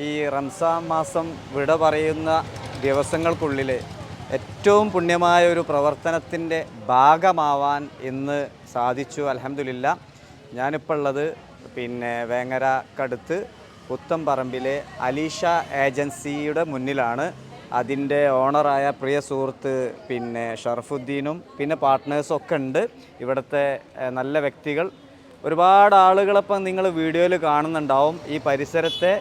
ഈ റംസാൻ മാസം വിട പറയുന്ന ദിവസങ്ങൾക്കുള്ളിൽ ഏറ്റവും പുണ്യമായ ഒരു പ്രവർത്തനത്തിന്റെ ഭാഗമാവാൻ ഇന്ന് സാധിച്ചു. അലഹമില്ല ഞാനിപ്പോൾ ഉള്ളത് പിന്നെ വേങ്ങരക്കടുത്ത് പുത്തംപറമ്പിലെ അലീഷ ഏജൻസിയുടെ മുന്നിലാണ്. അതിന്റെ ഓണറായ പ്രിയ സുഹൃത്ത് പിന്നെ ഷറഫുദ്ദീനും പിന്നെ പാർട്ട്നേഴ്സും ഒക്കെ ഉണ്ട്. ഇവിടുത്തെ നല്ല വ്യക്തികൾ. ഒരുപാട് ആളുകളപ്പം നിങ്ങൾ വീഡിയോയിൽ കാണുന്നുണ്ടാവും. ഈ പരിസരത്തെ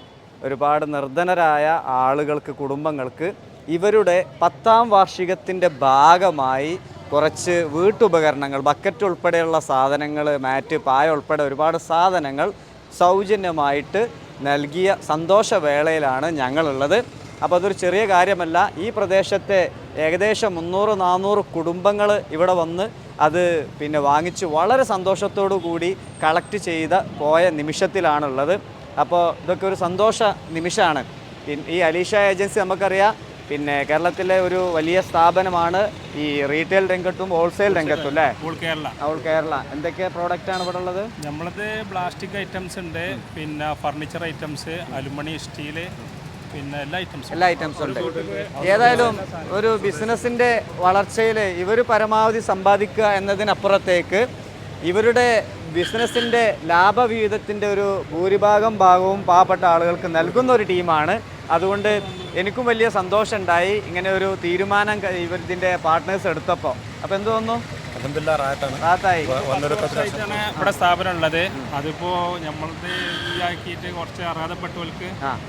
ഒരുപാട് നിർധനരായ ആളുകൾക്ക് കുടുംബങ്ങൾക്ക് ഇവരുടെ പത്താം വാർഷികത്തിന്റെ ഭാഗമായി കുറച്ച് വീട്ടുപകരണങ്ങൾ ബക്കറ്റ് ഉൾപ്പെടെയുള്ള സാധനങ്ങൾ മാറ്റ് പായ ഉൾപ്പെടെ ഒരുപാട് സാധനങ്ങൾ സൗജന്യമായിട്ട് നൽകിയ സന്തോഷവേളയിലാണ് ഞങ്ങളുള്ളത്. അപ്പോൾ അതൊരു ചെറിയ കാര്യമല്ല ഈ പ്രദേശത്തെ ഏകദേശം മുന്നൂറ് നാനൂറ് കുടുംബങ്ങൾ ഇവിടെ വന്ന് അത് പിന്നെ വാങ്ങിച്ച് വളരെ സന്തോഷത്തോടു കൂടി കളക്ട് ചെയ്ത പോയ നിമിഷത്തിലാണുള്ളത്. അപ്പോൾ ഇതൊക്കെ ഒരു സന്തോഷ നിമിഷമാണ്. ഈ അലീഷ ഏജൻസി നമുക്കറിയാം. പിന്നെ കേരളത്തിലെ ഒരു വലിയ സ്ഥാപനമാണ് ഈ റീറ്റെയിൽ രംഗത്തും ഹോൾസെയിൽ രംഗത്തും അല്ലേ? ഓൾ കേരള. ഓൾ കേരള. എന്തൊക്കെ പ്രോഡക്റ്റ് ആണ് ഇവിടെ ഉള്ളത്? നമ്മളത് പ്ലാസ്റ്റിക് ഐറ്റംസ് ഉണ്ട്. പിന്നെ ഫർണിച്ചർ ഐറ്റംസ് അലുമിനിയം സ്റ്റീൽ പിന്നെ എല്ലാ ഐറ്റംസും എല്ലാ ഐറ്റംസും ഉണ്ട്. ഏതായാലും ഒരു ബിസിനസ്സിന്റെ വളർച്ചയിൽ ഇവർ പരമാവധി സമ്പാദിക്കുക എന്നതിനപ്പുറത്തേക്ക് ഇവരുടെ ബിസിനസ്സിന്റെ ലാഭവിഹിതത്തിന്റെ ഒരു ഭൂരിഭാഗം ഭാഗവും പാവപ്പെട്ട ആളുകൾക്ക് നൽകുന്ന ഒരു ടീമാണ്. അതുകൊണ്ട് എനിക്കും വലിയ സന്തോഷമുണ്ടായി ഇങ്ങനെ ഒരു തീരുമാനം ഇവരിതിന്റെ പാർട്ട്നേഴ്സ് എടുത്തപ്പോൾ. അപ്പോൾ എന്ത് തോന്നുന്നു? ഇവിടെ സ്ഥാപനം ഉള്ളത് അതിപ്പോ നമ്മളത് ഈ കുറച്ച് അർഹതപ്പെട്ടവർക്ക് ആ.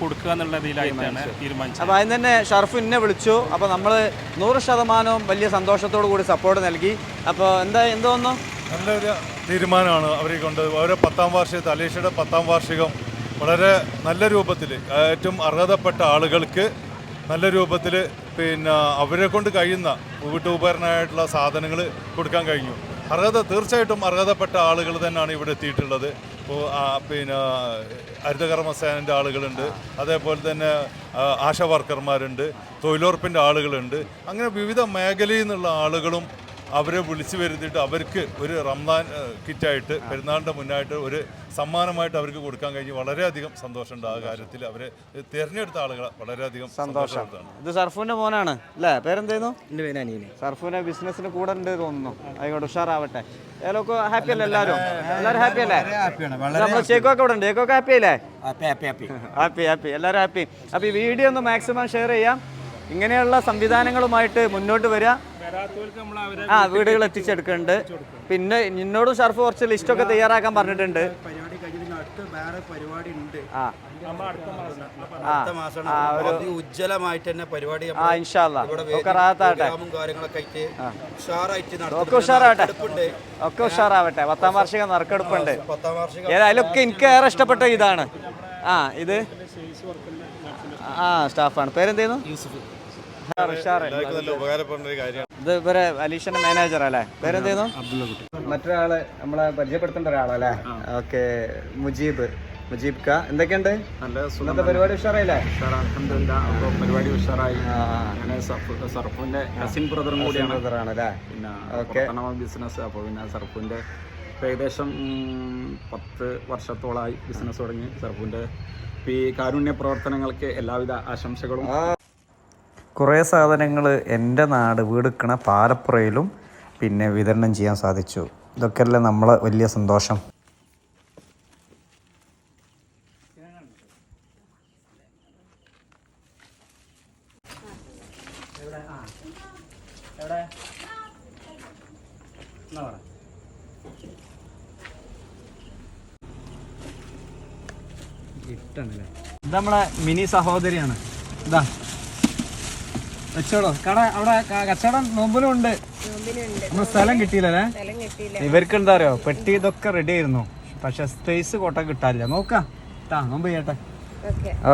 കൊടുക്കുക എന്നുള്ള ഇതിലായിട്ടാണ് തീരുമാനിച്ചത്. അപ്പോൾ അതിന് തന്നെ ഷർഫ് എന്നെ വിളിച്ചു. അപ്പോൾ നമ്മൾ നൂറ് ശതമാനവും വലിയ സന്തോഷത്തോടു കൂടി സപ്പോർട്ട് നൽകി. അപ്പോൾ എന്താ എന്തോന്നു നല്ലൊരു തീരുമാനമാണ് അവരെ കൊണ്ട് അവരെ പത്താം വാർഷികത്തെ അലീഷയുടെ പത്താം വാർഷികം വളരെ നല്ല രൂപത്തിൽ ഏറ്റവും അർഹതപ്പെട്ട ആളുകൾക്ക് നല്ല രൂപത്തിൽ പിന്നെ അവരെ കൊണ്ട് കഴിയുന്ന വീട്ടുപകരണമായിട്ടുള്ള സാധനങ്ങൾ കൊടുക്കാൻ കഴിഞ്ഞു. അർഹത തീർച്ചയായിട്ടും അർഹതപ്പെട്ട ആളുകൾ തന്നെയാണ് ഇവിടെ എത്തിയിട്ടുള്ളത്. ഇപ്പോൾ പിന്നെ ഹരിതകർമ്മസേനന്റെ ആളുകളുണ്ട്. അതേപോലെ തന്നെ ആശ വർക്കർമാരുണ്ട് തൊഴിലുറപ്പിന്റെ ആളുകളുണ്ട്. അങ്ങനെ വിവിധ മേഖലയിൽ നിന്നുള്ള ആളുകളും അവരെ വിളിച്ചു വരുത്തിയിട്ട് അവർക്ക് ഒരു റംദാൻ കിറ്റായിട്ട് പെരുന്നാളിന്റെ മുന്നായിട്ട് ഒരു സമ്മാനമായിട്ട് അവർക്ക് കൊടുക്കാൻ കഴിഞ്ഞ് വളരെയധികം സന്തോഷമുണ്ട് ആ കാര്യത്തിൽ. അവരെ തിരഞ്ഞെടുത്ത ആളുകളെ വളരെയധികം സന്തോഷമാണ് ഇത് സർഫുവിന്റെ മോനാണ് അല്ലേ? പേരെന്തേന്നു? എന്റെ പേര് അനിയനെ സർഫുവിനെ ബിസിനസ്സിന് കൂടെ ഉണ്ട് തോന്നുന്നു. ആയിക്കോട്ടെ ഉഷാറാവട്ടെ. ഏതൊക്കെ ഹാപ്പി അല്ലേ എല്ലാവരും? എല്ലാവരും ഹാപ്പി അല്ലേ? നമ്മൾ ചേക്കൊക്കെ ഇവിടെ ഉണ്ട്. ചേക്കൊക്കെ ഹാപ്പി അല്ലേ? Happy happy happy. Happy happy. എല്ലാവരും ഹാപ്പി. അപ്പോൾ ഈ വീഡിയോ ഒന്ന് മാക്സിമം ഷെയർ ചെയ്യാം. ഇങ്ങനെയുള്ള സംവിധാനങ്ങളുമായിട്ട് മുന്നോട്ട് വരിക ആ വീടുകൾ എത്തിച്ചെടുക്കുന്നുണ്ട്. പിന്നെ നിന്നോടും ഷർഫ് കുറച്ച് ലിസ്റ്റൊക്കെ തയ്യാറാക്കാൻ പറഞ്ഞിട്ടുണ്ട്. ഉജ്ജ്വലമായിട്ട് തന്നെ പരിപാടി ഒക്കെ ഒക്കെ. ഉഷാറാവട്ടെ ഒക്കെ ഉഷാറാവട്ടെ. പത്താം വാർഷിക നറുക്കെടുപ്പുണ്ട് ഏതായാലും ഒക്കെ എനിക്ക് ഏറെ ഇഷ്ടപ്പെട്ട ഇതാണ്. ആ ഇത്? ആ സ്റ്റാഫാണ് പേരെന്തേന്നു യൂസഫ്. നല്ല ഉപകാരപ്പെടുന്ന ഒരു കാര്യമാണ്. ഇത് ഇവരെ അലീഷന്റെ മാനേജർ അല്ലേ? പേരെന്തേന്നു? മറ്റൊരാൾ നമ്മളെ പരിചയപ്പെടുത്തേണ്ട ഒരാളല്ലേ? ഓക്കെ മുജീബ്. മുജീബ് ക എന്തൊക്കെയുണ്ട്? ഇന്നത്തെ പരിപാടി ഉഷാറായില്ലേ? പരിപാടി ഉഷാറായി. സർഫിന്റെ കസിൻ ബ്രദറും കൂടിയാണ്. ബ്രദറാണ് അല്ലേ? ഓക്കെ. ബിസിനസ്. അപ്പോൾ പിന്നെ സർഫിന്റെ ഏകദേശം പത്ത് വർഷത്തോളമായി ബിസിനസ് തുടങ്ങി. സർഫിന്റെ ഈ കാരുണ്യ പ്രവർത്തനങ്ങൾക്ക് എല്ലാവിധ ആശംസകളും. കുറേ സാധനങ്ങൾ എന്റെ നാട് വീടുക്കണ പാലപ്പുറയിലും പിന്നെ വിതരണം ചെയ്യാൻ സാധിച്ചു. ഇതൊക്കെയല്ലേ നമ്മളെ വലിയ സന്തോഷം. ഇത് നമ്മളെ മിനി സഹോദരിയാണ്. ഇതാ. വെച്ചോളൂ കട അവിടെ കച്ചവടം നോമ്പിലും ഉണ്ട്. നമ്മൾ സ്ഥലം കിട്ടിയില്ലല്ലേ ഇവർക്ക് എന്താ അറിയോ? പെട്ടി ഇതൊക്കെ റെഡി ആയിരുന്നു. പക്ഷെ സ്പേസ് കോട്ട കിട്ടാറില്ല. നോക്കാം. ട്ടാ നോമ്പ് ചെയ്യട്ടെ.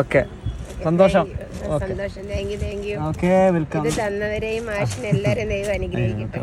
ഓക്കെ. സന്തോഷം. സന്തോഷം. Thank you thank you. Okay welcome. തന്നവരെയും മാഷിനെ എല്ലാവരെയും ദൈവം അനുഗ്രഹിക്കട്ടെ.